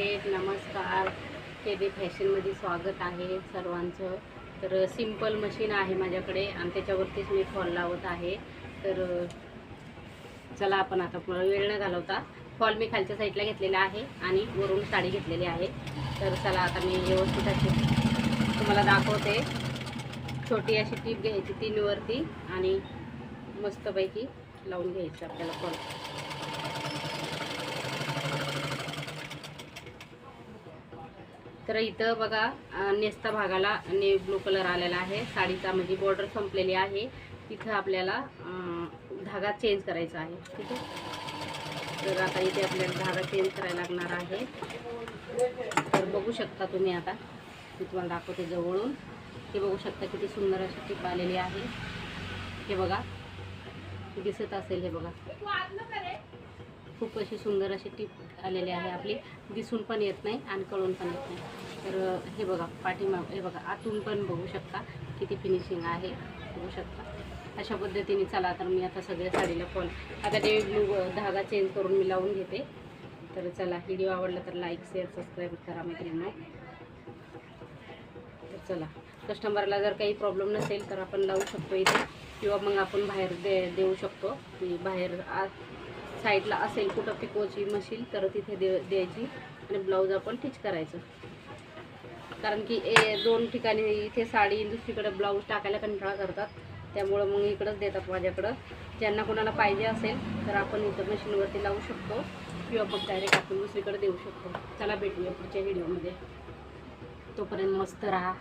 नमस्ते नमस्कार. के बी फॅशनमध्ये स्वागत आहे सर्वांचं. तर सिंपल मशीन आहे माझ्याकडे आणि त्याच्यावरतीच मी फॉल लावत आहे. तर चला आपण आता वेळ न घालवता. फॉल मी खालच्या साईडला घेतलेला आहे आणि वरून साडी घेतलेली आहे. तर चला आता मी व्यवस्थित अशी तुम्हाला दाखवते. छोटी अशी टीप घ्यायची तीनवरती आणि मस्तपैकी लावून घ्यायचं आपल्याला फॉल. तर इथं बघा नेस्ता भागाला ने ब्लू कलर आलेला आहे. साडीचा म्हणजे बॉर्डर संपलेली आहे. तिथं आपल्याला धागा चेंज करायचा आहे. ठीक आहे? तर आता इथे आपल्याला धागा चेंज करायला लागणार आहे. तर बघू शकता तुम्ही आता. मी तुम्हाला दाखवते जवळून. हे बघू शकता किती सुंदर अशी टिप आलेली आहे. हे बघा. दिसत असेल हे बघा. खूप अशी सुंदर अशी टीप आलेली आहे आपली. दिसून पण येत नाही आणि कळून पण येत नाही. तर हे बघा पाठीमाग हे बघा आतून पण बघू शकता किती फिनिशिंग आहे. बघू शकता. अशा पद्धतीने चला तर मी आता सगळ्या साडीला फॉल आता ते ब्लू धागा चेंज करून मी लावून घेते. तर चला व्हिडिओ आवडला तर लाईक शेअर सबस्क्राईब करा मैत्रिणी तर चला कस्टमरला जर काही प्रॉब्लेम नसेल तर आपण लावू शकतो इथे. किंवा मग आपण बाहेर दे देऊ शकतो. बाहेर आ साईडला असेल कुठं पिकोची मशीन तर तिथे दे द्यायची. आणि ब्लाऊज आपण टिच करायचं. कारण की ए दोन ठिकाणी इथे साडी दुसरीकडे ब्लाऊज टाकायला कंटाळा करतात. त्यामुळं मग इकडंच देतात माझ्याकडं. ज्यांना कोणाला पाहिजे असेल तर आपण इथं मशीनवरती लावू शकतो. किंवा मग डायरेक्ट आपण दुसरीकडे देऊ शकतो. चला भेटूया पुढच्या व्हिडिओमध्ये तोपर्यंत मस्त राहा.